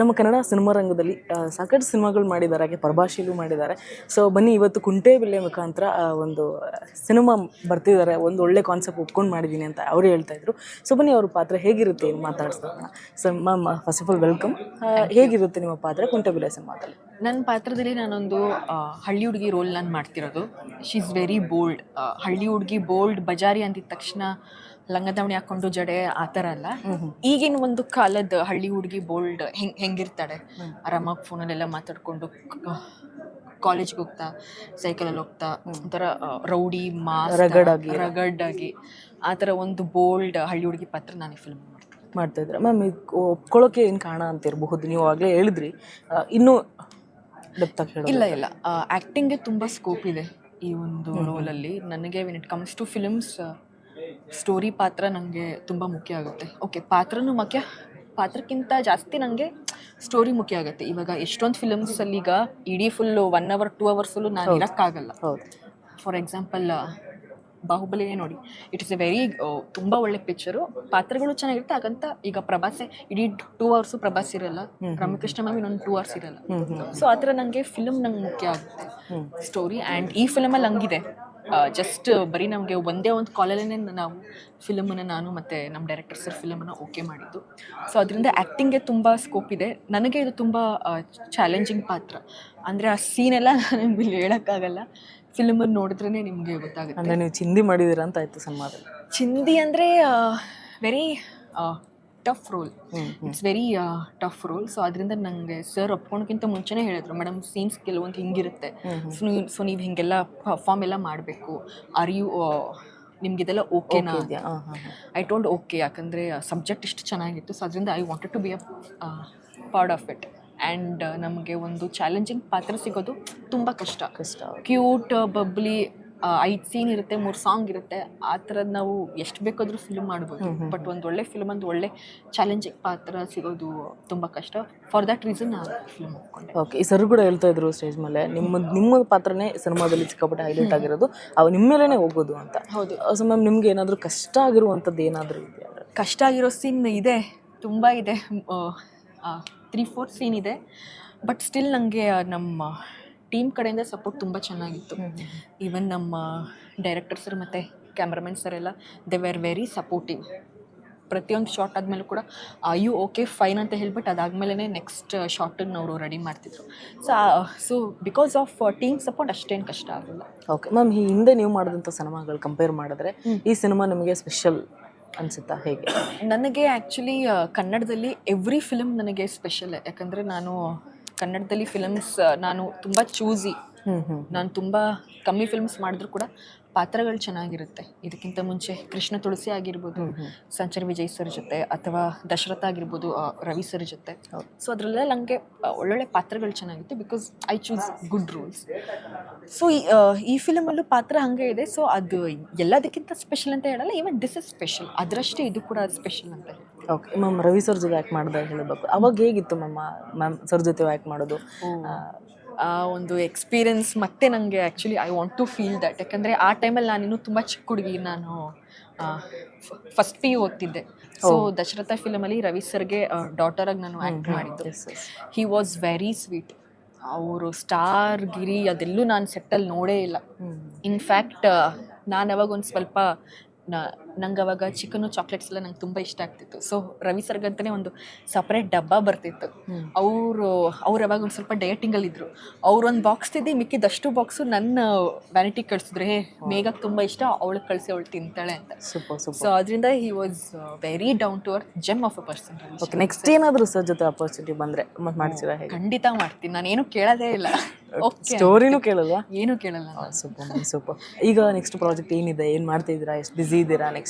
ನಮ್ಮ ಕನ್ನಡ ಸಿನಿಮಾ ರಂಗದಲ್ಲಿ ಸಾಕಷ್ಟು ಸಿನಿಮಾಗಳು ಮಾಡಿದ್ದಾರೆ, ಹಾಗೆ ಪರಭಾಷೆಯಲ್ಲೂ ಮಾಡಿದ್ದಾರೆ. ಸೊ ಬನ್ನಿ, ಇವತ್ತು ಕುಂಟೆ ಬಿಲ್ಲೆ ಮುಖಾಂತರ ಒಂದು ಸಿನಿಮಾ ಬರ್ತಿದ್ದಾರೆ, ಒಂದು ಒಳ್ಳೆ ಕಾನ್ಸೆಪ್ಟ್ ಒಪ್ಕೊಂಡು ಮಾಡಿದ್ದೀನಿ ಅಂತ ಅವರು ಹೇಳ್ತಾ ಇದ್ರು. ಸೊ ಬನ್ನಿ, ಅವ್ರ ಪಾತ್ರ ಹೇಗಿರುತ್ತೆ ಏನು ಮಾತಾಡ್ಸೋಣ. So ma'am first of all welcome ಹೇಗಿರುತ್ತೆ ನಿಮ್ಮ ಪಾತ್ರ ಕುಂಟೆ ಬಿಲ್ಲೆ ಸಿನಿಮಾದಲ್ಲಿ? ನನ್ನ ಪಾತ್ರದಲ್ಲಿ ನಾನೊಂದು ಹಳ್ಳಿ ಹುಡುಗಿ ರೋಲ್ ನಾನು ಮಾಡ್ತಿರೋದು. ಶಿ ಇಸ್ ವೆರಿ ಬೋಲ್ಡ್ ಹಳ್ಳಿ ಹುಡುಗಿ ಬೋಲ್ಡ್ ಬಜಾರಿ ಅಂದಿದ ತಕ್ಷಣ ಲಂಗದಾವಣಿ ಹಾಕೊಂಡು ಜಡೆ ಆ ಥರ ಅಲ್ಲ. ಈಗಿನ ಒಂದು ಕಾಲದ ಹಳ್ಳಿ ಹುಡುಗಿ ಬೋಲ್ಡ್ ಹೆಂಗ್ ಹೆಂಗಿರ್ತಾಳೆ? ಆರಾಮಾಗಿ ಫೋನಲ್ಲೆಲ್ಲ ಮಾತಾಡ್ಕೊಂಡು ಕಾಲೇಜ್ಗೆ ಹೋಗ್ತಾ ಸೈಕಲಲ್ಲಿ ಹೋಗ್ತಾ ಒಂಥರ ರೌಡಿ ಮಾಸ್ ರಗಡಾಗಿ. ಆಗಿ ಆ ಥರ ಒಂದು ಬೋಲ್ಡ್ ಹಳ್ಳಿ ಹುಡುಗಿ ಪಾತ್ರ ನಾನು ಫಿಲ್ಮ್ ಮಾಡ್ತೀನಿ. ಮಾಡ್ತಾ ಇದ್ರೆ. ಮ್ಯಾಮ್ ಒಪ್ಕೊಳ್ಳೋಕೆ ಏನು ಕಾರಣ ಅಂತ ಇರಬಹುದು? ನೀವು ಆಗಲೇ ಹೇಳಿದ್ರಿ. ಇನ್ನೂ ಇಲ್ಲ ಇಲ್ಲ. ಆ್ಯಕ್ಟಿಂಗ್ಗೆ ತುಂಬ ಸ್ಕೋಪ್ ಇದೆ ಈ ಒಂದು ರೋಲಲ್ಲಿ ನನಗೆ when it comes to films story ಪಾತ್ರ ನನಗೆ ತುಂಬ ಮುಖ್ಯ ಆಗುತ್ತೆ. ಓಕೆ ಪಾತ್ರನೂ ಮುಖ್ಯ. ಪಾತ್ರಕ್ಕಿಂತ ಜಾಸ್ತಿ ನನಗೆ ಸ್ಟೋರಿ ಮುಖ್ಯ ಆಗುತ್ತೆ. ಇವಾಗ ಎಷ್ಟೊಂದು ಫಿಲಮ್ಸಲ್ಲಿ ಈಗ ಇಡೀ full one hour two hours full ನಾನು ಇರೋಕ್ಕಾಗಲ್ಲ. ಫಾರ್ ಎಕ್ಸಾಂಪಲ್ ಬಾಹುಬಲಿನೇ ನೋಡಿ. ಇಟ್ ಇಸ್ ಎ ವೆರಿ ತುಂಬ ಒಳ್ಳೆ ಪಿಕ್ಚರು ಪಾತ್ರಗಳು ಚೆನ್ನಾಗಿರುತ್ತೆ. ಹಾಗಂತ ಈಗ ಪ್ರಭಾಸೆ ಇಡೀ ಟೂ ಅವರ್ಸು ಪ್ರಭಾಸ್ ಇರಲ್ಲ. ರಾಮಕೃಷ್ಣ ಮ್ಯಾಮ್ ಇನ್ನೊಂದು ಟೂ ಅವರ್ಸ್ ಇರಲ್ಲ. ಸೊ ಆ ಥರ ನನಗೆ ಫಿಲ್ಮ್ ನಂಗೆ ಮುಖ್ಯ ಆಗುತ್ತೆ. ಸ್ಟೋರಿ ಆ್ಯಂಡ್ ಈ ಫಿಲಮಲ್ಲಿ ಹಂಗಿದೆ. ಜಸ್ಟ್ ಬರೀ ನಮಗೆ ಒಂದೇ ಒಂದು ಕಾಲಲ್ಲೇ ನಾವು ಫಿಲಮನ್ನು ನಾನು ಮತ್ತು ನಮ್ಮ ಡೈರೆಕ್ಟರ್ ಸರ್ ಫಿಲಮನ್ನು ಓಕೆ ಮಾಡಿದ್ದು. ಸೊ ಅದರಿಂದ ಆ್ಯಕ್ಟಿಂಗ್ಗೆ ತುಂಬ ಸ್ಕೋಪ್ ಇದೆ. ನನಗೆ ಇದು ತುಂಬ ಚಾಲೆಂಜಿಂಗ್ ಪಾತ್ರ. ಅಂದರೆ ಆ ಸೀನೆಲ್ಲ ನಿಮಗೆ ಇಲ್ಲಿ ಹೇಳೋಕ್ಕಾಗಲ್ಲ. ಫಿಲಮನ್ನು ನೋಡಿದ್ರೇ ನಿಮಗೆ ಗೊತ್ತಾಗುತ್ತೆ. ಅಂದರೆ ನೀವು ಚಿಂದಿ ಮಾಡಿದ್ದೀರಾ ಅಂತ ಆಯಿತು ಸಿನಿಮಾದಲ್ಲಿ. ಚಿಂದಿ ಅಂದರೆ very tough role it's very tough role so ಅದರಿಂದ ನನಗೆ ಸರ್ ಒಪ್ಕೊಳಕ್ಕಿಂತ ಮುಂಚೆನೇ ಹೇಳಿದ್ರು ಮೇಡಮ್ ಸೀನ್ಸ್ ಕೆಲವೊಂದು ಹಿಂಗಿರುತ್ತೆ. ಸೊ ನೀವು ಸೊ ನೀವು ಹಿಂಗೆಲ್ಲ ಪರ್ಫಾರ್ಮ್ ಎಲ್ಲ ಮಾಡಬೇಕು. ಆರ್ ಯು ನಿಮ್ಗಿದೆಲ್ಲ ಓಕೆನಾ ಇದೆಯಾ? ಹಾಂ ಹಾಂ ಐ ಟೋಲ್ಡ್ ಓಕೆ ಯಾಕಂದರೆ ಸಬ್ಜೆಕ್ಟ್ ಇಷ್ಟು ಚೆನ್ನಾಗಿತ್ತು. ಸೊ ಅದರಿಂದ I wanted to be a part of it and ನಮಗೆ ಒಂದು ಚಾಲೆಂಜಿಂಗ್ ಪಾತ್ರ ಸಿಗೋದು ತುಂಬ ಕಷ್ಟ. ಕಷ್ಟ ಕ್ಯೂಟ್ ಬಬ್ಲಿ ಐದು ಸೀನ್ ಇರುತ್ತೆ ಮೂರು ಸಾಂಗ್ ಇರುತ್ತೆ ಆ ಥರದ್ದು ನಾವು ಎಷ್ಟು ಬೇಕಾದರೂ ಫಿಲ್ಮ್ ಮಾಡ್ಬೋದು. ಬಟ್ ಒಂದು ಒಳ್ಳೆ ಫಿಲ್ಮ್ ಒಂದು ಒಳ್ಳೆ ಚಾಲೆಂಜಿಂಗ್ ಪಾತ್ರ ಸಿಗೋದು ತುಂಬ ಕಷ್ಟ. ಫಾರ್ ದ್ಯಾಟ್ ರೀಸನ್ ನಾನು ಫಿಲ್ಮ್ ಓಕೆ ಈ ಸರ್ ಕೂಡ ಹೇಳ್ತಾ ಇದ್ರು ಸ್ಟೇಜ್ ಮೇಲೆ ನಿಮ್ಮ ನಿಮ್ಮ ಪಾತ್ರನೇ ಸಿನಿಮಾದಲ್ಲಿ ಸಿಕ್ಕಾಪಟ್ಟೆ ಹೈಲೈಟ್ ಆಗಿರೋದು ಅವು ನಿಮ್ಮ ಮೇಲೇ ಹೋಗೋದು ಅಂತ. ಹೌದು. ಸೊ ಮ್ಯಾಮ್ ನಿಮ್ಗೆ ಏನಾದರೂ ಕಷ್ಟ ಆಗಿರುವಂಥದ್ದು ಏನಾದರೂ ಇದೆ ಕಷ್ಟ ಆಗಿರೋ ಸೀನ್ ಇದೆ ತುಂಬ ಇದೆ. ತ್ರೀ ಫೋರ್ ಸೀನ್ ಇದೆ. ಬಟ್ ಸ್ಟಿಲ್ ನನಗೆ ನಮ್ಮ ಟೀಮ್ ಕಡೆಯಿಂದ ಸಪೋರ್ಟ್ ತುಂಬ ಚೆನ್ನಾಗಿತ್ತು. ಈವನ್ ನಮ್ಮ ಡೈರೆಕ್ಟರ್ ಸರ್ ಮತ್ತು ಕ್ಯಾಮ್ರಾಮನ್ ಸರ್ ಎಲ್ಲ ದೆ ವೆರ್ ವೆರಿ ಸಪೋರ್ಟಿವ್ ಪ್ರತಿಯೊಂದು ಶಾರ್ಟ್ ಆದಮೇಲೂ ಕೂಡ ಯು ಓಕೆ ಫೈನ್ ಅಂತ ಹೇಳ್ಬಿಟ್ಟು ಅದಾದಮೇಲೆ ನೆಕ್ಸ್ಟ್ ಶಾರ್ಟನ್ನು ಅವರು ರೆಡಿ ಮಾಡ್ತಿದ್ರು. So so because of team support ಅಷ್ಟೇನು ಕಷ್ಟ ಆಗಲ್ಲ. ಓಕೆ ಮ್ಯಾಮ್ ಈ ಹಿಂದೆ ನೀವು ಮಾಡಿದಂಥ ಸಿನಿಮಾಗಳು ಕಂಪೇರ್ ಮಾಡಿದ್ರೆ ಈ ಸಿನಿಮಾ ನಿಮಗೆ ಸ್ಪೆಷಲ್ ಅನ್ಸುತ್ತಾ ಹೇಗೆ? ನನಗೆ ಆ್ಯಕ್ಚುಲಿ ಕನ್ನಡದಲ್ಲಿ ಎವ್ರಿ ಫಿಲಮ್ ನನಗೆ ಸ್ಪೆಷಲ್ ಯಾಕಂದರೆ ನಾನು ಕನ್ನಡದಲ್ಲಿ ಫಿಲಮ್ಸ್ ನಾನು ತುಂಬ ಚೂಸಿ ನಾನು ತುಂಬ ಕಮ್ಮಿ ಫಿಲ್ಮ್ಸ್ ಮಾಡಿದ್ರು ಕೂಡ ಪಾತ್ರಗಳು ಚೆನ್ನಾಗಿರುತ್ತೆ. ಇದಕ್ಕಿಂತ ಮುಂಚೆ ಕೃಷ್ಣ ತುಳಸಿ ಆಗಿರ್ಬೋದು ಸಂಚರ್ ವಿಜಯ್ ಸರ್ ಜೊತೆ ಅಥವಾ ದಶರಥ ಆಗಿರ್ಬೋದು ರವಿ ಸರ್ ಜೊತೆ. ಸೊ ಅದರಲ್ಲೆಲ್ಲ ನನಗೆ ಒಳ್ಳೊಳ್ಳೆ ಪಾತ್ರಗಳು ಚೆನ್ನಾಗಿತ್ತು because I choose good roles so ಈ ಫಿಲಮಲ್ಲೂ ಪಾತ್ರ ಹಾಗೆ ಇದೆ. ಸೊ ಅದು ಎಲ್ಲದಕ್ಕಿಂತ ಸ್ಪೆಷಲ್ ಅಂತ ಹೇಳಲ್ಲ ಈವನ್ ದಿಸ್ ಇಸ್ ಸ್ಪೆಷಲ್ ಅದರಷ್ಟೇ ಇದು ಕೂಡ ಸ್ಪೆಷಲ್ ಅಂತ ಹೇಳಿ. ಓಕೆ ಮ್ಯಾಮ್ ರವಿ ಸರ್ ಜೊತೆ ಆ್ಯಕ್ಟ್ ಮಾಡಿದಾಗ ಹೇಳಬೇಕು. ಅವಾಗ ಹೇಗಿತ್ತು ಮ್ಯಾಮ್ ಮ್ಯಾಮ್ ಸರ್ ಜೊತೆ ಆ್ಯಕ್ಟ್ ಮಾಡೋದು? ಆ ಒಂದು ಎಕ್ಸ್ಪೀರಿಯನ್ಸ್ ಮತ್ತೆ ನನಗೆ actually I want to feel that ಯಾಕಂದರೆ ಆ ಟೈಮಲ್ಲಿ ನಾನಿನ್ನು ತುಂಬ ಚಿಕ್ಕ ಹುಡುಗಿ ನಾನು ಫಸ್ಟ್ ಪಿ ಓದ್ತಿದ್ದೆ. ಸೊ ದಶರಥ ಫಿಲಮಲ್ಲಿ ರವಿ ಸರ್ಗೆ ಡಾಟರಾಗಿ ನಾನು ಆ್ಯಕ್ಟ್ ಮಾಡಿದ್ದೆ. ಹಿ ವಾಸ್ ವೆರಿ ಸ್ವೀಟ್ ಅವರು ಸ್ಟಾರ್ ಗಿರಿ ಅದೆಲ್ಲೂ ನಾನು ಸೆಟ್ಟಲ್ಲಿ ನೋಡೇ ಇಲ್ಲ. ಇನ್ಫ್ಯಾಕ್ಟ್ ನಾನು ಅವಾಗ ಒಂದು ಸ್ವಲ್ಪ ನಂಗೆ ಅವಾಗ ಚಿಕನು ಚಾಕ್ಲೇಟ್ಸ್ ಎಲ್ಲ ನಂಗೆ ತುಂಬ ಇಷ್ಟ ಆಗ್ತಿತ್ತು. ಸೊ ರವಿ ಸರ್ಗಂತಲೇ ಒಂದು ಸಪ್ರೇಟ್ ಡಬ್ಬ ಬರ್ತಿತ್ತು. ಅವರು ಅವ್ರು ಅವಾಗ ಒಂದು ಸ್ವಲ್ಪ ಡಯಟಿಂಗಲ್ಲಿ ಇದ್ರು. ಅವ್ರು ಒಂದು ಬಾಕ್ಸ್ ತಿದ್ದಿ ಮಿಕ್ಕಿದಷ್ಟು ಬಾಕ್ಸು ನನ್ನ ವ್ಯಾನಿಟಿ ಕಳಿಸಿದ್ರೆ. ಹೇ ಮೇಘಕ್ಕೆ ತುಂಬ ಇಷ್ಟ ಅವಳಿಗೆ ಕಳಿಸಿ ಅವಳು ತಿಂತಾಳೆ ಅಂತ. ಸೂಪರ್ ಸೂಪರ್ ಸೊ ಅದರಿಂದ he was very down to earth gem of a person okay next ಏನಾದರೂ ಸರ್ ಜೊತೆ ಅಪರ್ಚುನಿಟಿ ಬಂದರೆ ಮತ್ತೆ ಮಾಡ್ತೀರಾ ಖಂಡಿತ ಮಾಡ್ತೀನಿ. ನಾನೇನು ಕೇಳೋದೇ ಇಲ್ಲ. ಸ್ಟೋರಿನೂ ಕೇಳಲ್ವಾ? ಏನು ಕೇಳಲ್ಲ. ಸೂಪರ್ ಸೂಪರ್ ಈಗ ನೆಕ್ಸ್ಟ್ ಪ್ರಾಜೆಕ್ಟ್ ಏನಿದೆ ಏನು ಮಾಡ್ತಿದ್ದೀರಾ ಎಷ್ಟು ಬ್ಯುಸಿ ಇದ್ದೀರಾ ನೆಕ್ಸ್ಟ್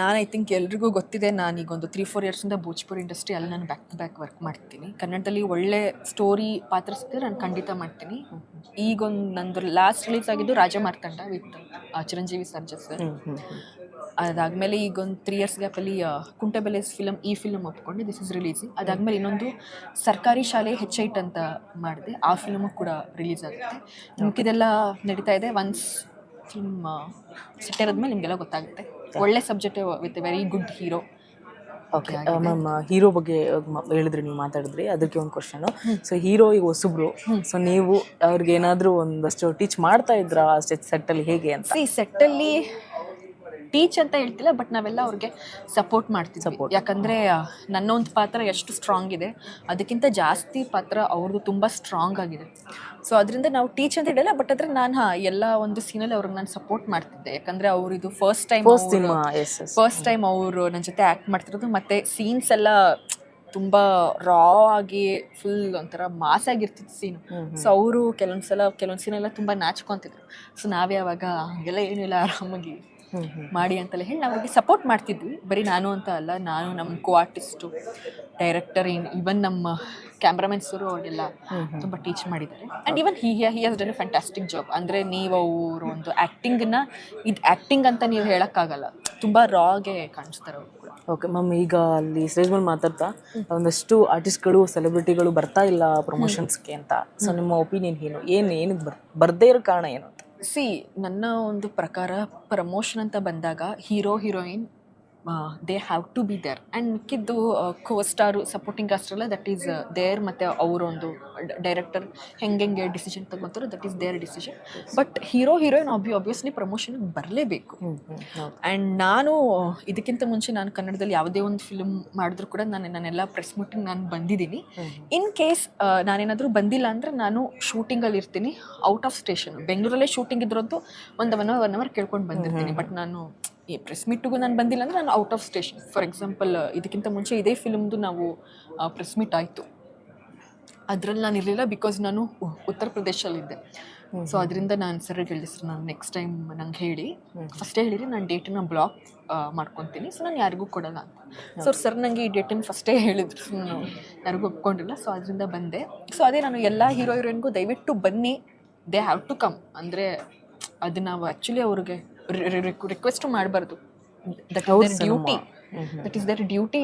ನಾನು ಐ ಥಿಂಕ್ ಎಲ್ರಿಗೂ ಗೊತ್ತಿದೆ ನಾನು ಈಗ ಒಂದು ತ್ರೀ ಫೋರ್ ಇಯರ್ಸಿಂದ ಭೋಜ್ಪುರಿ ಇಂಡಸ್ಟ್ರಿ ಅಲ್ಲಿ ನಾನು ಬ್ಯಾಕ್ ಟು ಬ್ಯಾಕ್ ವರ್ಕ್ ಮಾಡ್ತೀನಿ. ಕನ್ನಡದಲ್ಲಿ ಒಳ್ಳೆ ಸ್ಟೋರಿ ಪಾತ್ರ ಸಿಕ್ಕಿದ್ರೆ ನಾನು ಖಂಡಿತ ಮಾಡ್ತೀನಿ. ಈಗೊಂದು ನಂದು ಲಾಸ್ಟ್ ರಿಲೀಸ್ ಆಗಿದ್ದು ರಾಜ ಮಾರ್ತಂಡ ವಿತ್ ಚಿರಂಜೀವಿ ಸರ್ಜಾ ಸರ್ ಅದಾದಮೇಲೆ ಈಗ ಒಂದು ತ್ರೀ ಇಯರ್ಸ್ ಗ್ಯಾಪಲ್ಲಿ ಕುಂಟೆಬೆಲೆಸ್ ಫಿಲಮ್ ಈ ಫಿಲಮ್ ಒಪ್ಕೊಂಡು ದಿಸ್ ಇಸ್ ರಿಲೀಸಿಂಗ್ ಅದಾದಮೇಲೆ ಇನ್ನೊಂದು ಸರ್ಕಾರಿ ಶಾಲೆ ಹೆಚ್ ಐಟ್ ಅಂತ ಮಾಡಿದೆ ಆ ಫಿಲಮು ಕೂಡ ರಿಲೀಸ್ ಆಗುತ್ತೆ. ಇದೆಲ್ಲ ನಡೀತಾ ಇದೆ. ಒನ್ಸ್ ಫಿಲ್ಮ್ ಸೆಟ್ಟಿರೋದ್ಮೇಲೆ ನಿಮಗೆಲ್ಲ ಗೊತ್ತಾಗುತ್ತೆ. ಒಳ್ಳೆ subject with very good hero okay ma'am hero ಬಗ್ಗೆ ಹೇಳಿದ್ರಿ ನೀವು ಮಾತಾಡಿದ್ರಿ ಅದಕ್ಕೆ ಒಂದು ಕ್ವಶನು ಸೊ ಹೀರೋ ಈಗ ಹೊಸಬ್ರು. ಸೊ ನೀವು ಅವ್ರಿಗೆ ಏನಾದರೂ ಒಂದಷ್ಟು ಟೀಚ್ ಮಾಡ್ತಾ ಇದ್ರ ಸೆಟ್ಟಲ್ಲಿ ಹೇಗೆ ಅಂತ? ಈ ಸೆಟ್ಟಲ್ಲಿ ಟೀಚ್ ಅಂತ ಹೇಳ್ತಿಲ್ಲ ಬಟ್ ನಾವೆಲ್ಲ ಅವ್ರಿಗೆ ಸಪೋರ್ಟ್ ಮಾಡ್ತೀವಿ ಸಪೋರ್ಟ್ ಯಾಕಂದರೆ ನನ್ನ ಒಂದು ಪಾತ್ರ ಎಷ್ಟು ಸ್ಟ್ರಾಂಗ್ ಇದೆ ಅದಕ್ಕಿಂತ ಜಾಸ್ತಿ ಪಾತ್ರ ಅವ್ರದ್ದು ತುಂಬ ಸ್ಟ್ರಾಂಗ್ ಆಗಿದೆ. ಸೊ ಅದರಿಂದ ನಾವು ಟೀಚ್ ಅಂತ ಹೇಳಲ್ಲ ಬಟ್ ಆದರೆ ನಾನು ಹಾಂ ಎಲ್ಲ ಒಂದು ಸೀನಲ್ಲಿ ಅವ್ರಿಗೆ ನಾನು ಸಪೋರ್ಟ್ ಮಾಡ್ತಿದ್ದೆ. ಯಾಕಂದರೆ ಅವ್ರು ಇದು ಫಸ್ಟ್ ಟೈಮ್ ಫಸ್ಟ್ ಟೈಮ್ ಅವರು ನನ್ನ ಜೊತೆ ಆ್ಯಕ್ಟ್ ಮಾಡ್ತಿರೋದು ಮತ್ತು ಸೀನ್ಸ್ ಎಲ್ಲ ತುಂಬ ರಾ ಆಗಿ ಫುಲ್ ಒಂಥರ ಮಾಸ್ ಆಗಿರ್ತಿತ್ತು ಸೀನು ಸೊ ಅವರು ಕೆಲವೊಂದು ಸಲ ಕೆಲವೊಂದು ಸೀನೆಲ್ಲ ತುಂಬ ನಾಚ್ಕೊತಿದ್ರು. ಸೊ ನಾವೇ ಅವಾಗ ಹಂಗೆಲ್ಲ ಏನಿಲ್ಲ ಆರಾಮಾಗಿ ಹ್ಮ್ ಹ್ಮ್ ಮಾಡಿ ಅಂತೆಲ್ಲ ಹೇಳಿ ನಾವು ಅವ್ರಿಗೆ ಸಪೋರ್ಟ್ ಮಾಡ್ತಿದ್ವಿ. ಬರೀ ನಾನು ಅಂತ ಅಲ್ಲ ನಾನು ನಮ್ಮ ಕೋ ಆರ್ಟಿಸ್ಟು ಡೈರೆಕ್ಟರ್ ಇನ್ ಇವನ್ ನಮ್ಮ ಕ್ಯಾಮ್ರಾಮನ್ಸರು ಅವರೆಲ್ಲ ತುಂಬ ಟೀಚ್ ಮಾಡಿದ್ದಾರೆ. And even he he has done fantastic job ಅಂದರೆ ನೀವು ಅವರು ಒಂದು ಆ್ಯಕ್ಟಿಂಗನ್ನ ಇದು ಆ್ಯಕ್ಟಿಂಗ್ ಅಂತ ನೀವು ಹೇಳೋಕ್ಕಾಗಲ್ಲ. ತುಂಬ ರಾಗೆ ಕಾಣಿಸ್ತಾರೆ ಅವರು ಕೂಡ. ಓಕೆ ಮ್ಯಾಮ್ ಈಗ ಅಲ್ಲಿ ಸ್ಟೇಜ್ ಮೇಲೆ ಮಾತಾಡ್ತಾ ಒಂದಷ್ಟು ಆರ್ಟಿಸ್ಟ್ಗಳು ಸೆಲೆಬ್ರಿಟಿಗಳು ಬರ್ತಾ ಇಲ್ಲ ಪ್ರಮೋಷನ್ಸ್ಗೆ ಅಂತ. ಸೊ ನಿಮ್ಮ ಒಪಿನಿಯನ್ ಏನು? ಏನು ಏನಕ್ಕೆ ಬರ್ ಬರ್ದೇ ಇರೋ ಕಾರಣ ಏನು ಅಂತ? ಸಿ ನನ್ನ ಒಂದು ಪ್ರಕಾರ ಪ್ರಮೋಷನ್ ಅಂತ ಬಂದಾಗ hero heroine they have to be there and ಮಿಕ್ಕಿದ್ದು ಕೋ ಸ್ಟಾರು ಸಪೋರ್ಟಿಂಗ್ ಕಾಸ್ಟ್ ಎಲ್ಲ ದಟ್ ಈಸ್ ದೇರ್ ಮತ್ತು ಅವರೊಂದು ಡೈರೆಕ್ಟರ್ ಹೆಂಗೆ ಹೆಂಗೆ decision ತಗೊತಾರೋ that is their decision but hero heroine obvi obviously ಪ್ರಮೋಷನ್ಗೆ ಬರಲೇಬೇಕು. ಆ್ಯಂಡ್ ನಾನು ಇದಕ್ಕಿಂತ ಮುಂಚೆ ನಾನು ಕನ್ನಡದಲ್ಲಿ ಯಾವುದೇ ಒಂದು ಫಿಲ್ಮ್ ಮಾಡಿದ್ರು ಕೂಡ ನಾನು ನಾನೆಲ್ಲ ಪ್ರೆಸ್ ಮೀಟಿಂಗ್ ನಾನು ಬಂದಿದ್ದೀನಿ. ಇನ್ ಕೇಸ್ ನಾನೇನಾದರೂ ಬಂದಿಲ್ಲ ಅಂದರೆ ನಾನು ಶೂಟಿಂಗಲ್ಲಿ ಇರ್ತೀನಿ ಔಟ್ ಆಫ್ ಸ್ಟೇಷನ್ ಬೆಂಗಳೂರಲ್ಲೇ ಶೂಟಿಂಗ್ ಇದ್ರಂತೂ ಒಂದು ಒನ್ ಅವರ್ ಒನ್ ಅವರ್ ಕೇಳ್ಕೊಂಡು ಬಂದಿರ್ತೀನಿ. ಬಟ್ ನಾನು ಈ ಪ್ರೆಸ್ ಮೀಟಿಗೂ ನಾನು ಬಂದಿಲ್ಲ ಅಂದರೆ ನಾನು out of station for example ಇದಕ್ಕಿಂತ ಮುಂಚೆ ಇದೇ ಫಿಲಮ್ದು ನಾವು ಪ್ರೆಸ್ ಮೀಟ್ ಆಯಿತು. ಅದರಲ್ಲಿ ನಾನು ಇರಲಿಲ್ಲ ಬಿಕಾಸ್ ನಾನು ಉತ್ತರ ಪ್ರದೇಶಲ್ಲಿದ್ದೆ ಸೊ ಅದರಿಂದ ನಾನು ಸರ್ಗೆ ಹೇಳಿದೆ ಸರ್ ನಾನು ನೆಕ್ಸ್ಟ್ ಟೈಮ್ ನಂಗೆ ಹೇಳಿ. ಫಸ್ಟೇ ಹೇಳಿರಿ ನಾನು ಡೇಟನ್ನ ಬ್ಲಾಕ್ ಮಾಡ್ಕೊತೀನಿ. ಸೊ ನಾನು ಯಾರಿಗೂ ಕೊಡಲ್ಲ ಅಂತ. ಸೊ ಸರ್ ನನಗೆ ಈ ಡೇಟನ್ನು ಫಸ್ಟೇ ಹೇಳಿದ್ರು. ನಾನು ಯಾರಿಗೂ ಒಪ್ಕೊಂಡಿಲ್ಲ. ಸೊ ಅದರಿಂದ ಬಂದೆ. ಸೊ ಅದೇ ನಾನು ಎಲ್ಲ ಹೀರೋ ಹೀರೋಯಿನ್ಗೂ ದಯವಿಟ್ಟು ಬನ್ನಿ. ದೇ ಹ್ಯಾವ್ ಟು ಕಮ್ ಅಂದರೆ ಅದು ನಾವು ಆ್ಯಕ್ಚುಲಿ ಅವ್ರಿಗೆ ರಿಕ್ವೆಸ್ಟು ಮಾಡಬಾರ್ದು. That is duty that is their duty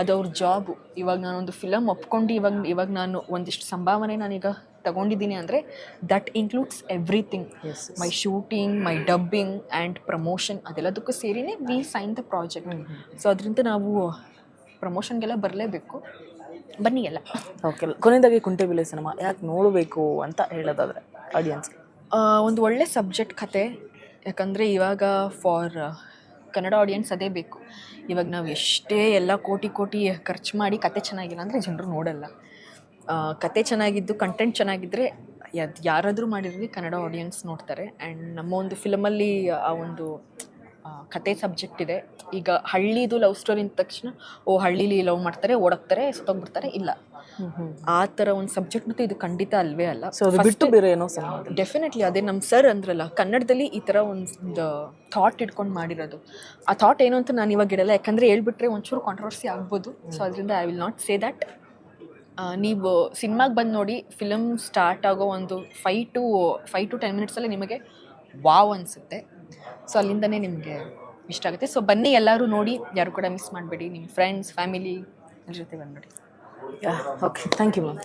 ಅದು ಅವ್ರ ಜಾಬು ಇವಾಗ ನಾನೊಂದು ಫಿಲಮ್ ಒಪ್ಕೊಂಡು ಇವಾಗ ಇವಾಗ ನಾನು ಒಂದಿಷ್ಟು ಸಂಭಾವನೆ ನಾನೀಗ ತಗೊಂಡಿದ್ದೀನಿ ಅಂದರೆ that includes everything my shooting my dubbing and promotion ಅದೆಲ್ಲದಕ್ಕೂ ಸೇರಿನೇ we sign the project so ಅದರಿಂದ ನಾವು ಪ್ರಮೋಷನ್ಗೆಲ್ಲ ಬರಲೇಬೇಕು. ಬನ್ನಿ ಎಲ್ಲ. ಓಕೆ ಕೊನೆಯದಾಗಿ ಕುಂಟೆಬಿಲೆ ಸಿನಿಮಾ ಯಾಕೆ ನೋಡಬೇಕು ಅಂತ ಹೇಳೋದಾದ್ರೆ ಆಡಿಯನ್ಸ್ಗೆ ಒಂದು ಒಳ್ಳೆ ಸಬ್ಜೆಕ್ಟ್ ಕತೆ. ಯಾಕಂದರೆ ಇವಾಗ ಫಾರ್ ಕನ್ನಡ ಆಡಿಯನ್ಸ್ ಅದೇ ಬೇಕು. ಇವಾಗ ನಾವು ಎಷ್ಟೇ ಎಲ್ಲ ಕೋಟಿ ಕೋಟಿ ಖರ್ಚು ಮಾಡಿ ಕತೆ ಚೆನ್ನಾಗಿಲ್ಲ ಅಂದರೆ ಜನರು ನೋಡಲ್ಲ. ಕತೆ ಚೆನ್ನಾಗಿದ್ದು ಕಂಟೆಂಟ್ ಚೆನ್ನಾಗಿದ್ದರೆ ಯಾರಾದರೂ ಮಾಡಿರಲಿ ಕನ್ನಡ ಆಡಿಯನ್ಸ್ ನೋಡ್ತಾರೆ. ಆ್ಯಂಡ್ ನಮ್ಮ ಒಂದು ಫಿಲಮಲ್ಲಿ ಆ ಒಂದು ಕತೆ ಸಬ್ಜೆಕ್ಟ್ ಇದೆ. ಈಗ ಹಳ್ಳಿದು ಲವ್ ಸ್ಟೋರಿ ಅಂದ ತಕ್ಷಣ ಓ ಹಳ್ಳೀಲಿ ಲವ್ ಮಾಡ್ತಾರೆ ಓಡಾಕ್ತಾರೆ ಸುತ್ತೋಗ್ಬಿಡ್ತಾರೆ ಇಲ್ಲ. ಆ ಥರ ಒಂದು ಸಬ್ಜೆಕ್ಟ್ ಮತ್ತು ಇದು ಖಂಡಿತ ಅಲ್ವೇ ಅಲ್ಲ. ಸೊ ಬಿಟ್ಟು ಬೇರೆ ಏನೋ ಡೆಫಿನೆಟ್ಲಿ ಅದೇ. ನಮ್ಮ ಸರ್ ಅಂದ್ರಲ್ಲ ಕನ್ನಡದಲ್ಲಿ ಈ ಥರ ಒಂದು ಥಾಟ್ ಇಟ್ಕೊಂಡು ಮಾಡಿರೋದು. ಆ ಥಾಟ್ ಏನು ಅಂತ ನಾನು ಇವಾಗ ಇಡಲ್ಲ ಯಾಕಂದರೆ ಹೇಳ್ಬಿಟ್ರೆ ಒಂಚೂರು ಕಾಂಟ್ರವರ್ಸಿ ಆಗ್ಬೋದು. ಸೊ ಅದರಿಂದ I will not say that ನೀವು ಸಿನಿಮಾಗೆ ಬಂದು ನೋಡಿ ಫಿಲಮ್ ಸ್ಟಾರ್ಟ್ ಆಗೋ ಒಂದು five to five to ten ಮಿನಿಟ್ಸಲ್ಲಿ ನಿಮಗೆ ವಾವ್ ಅನಿಸುತ್ತೆ. ಸೊ ಅಲ್ಲಿಂದನೇ ನಿಮಗೆ ಇಷ್ಟ ಆಗುತ್ತೆ. ಸೊ ಬನ್ನಿ ಎಲ್ಲರೂ ನೋಡಿ. ಯಾರು ಕೂಡ ಮಿಸ್ ಮಾಡಬೇಡಿ. ನಿಮ್ಮ ಫ್ರೆಂಡ್ಸ್ ಫ್ಯಾಮಿಲಿ ಜೊತೆ ಬಂದ್ಬಿಡಿ. Okay thank you ma'am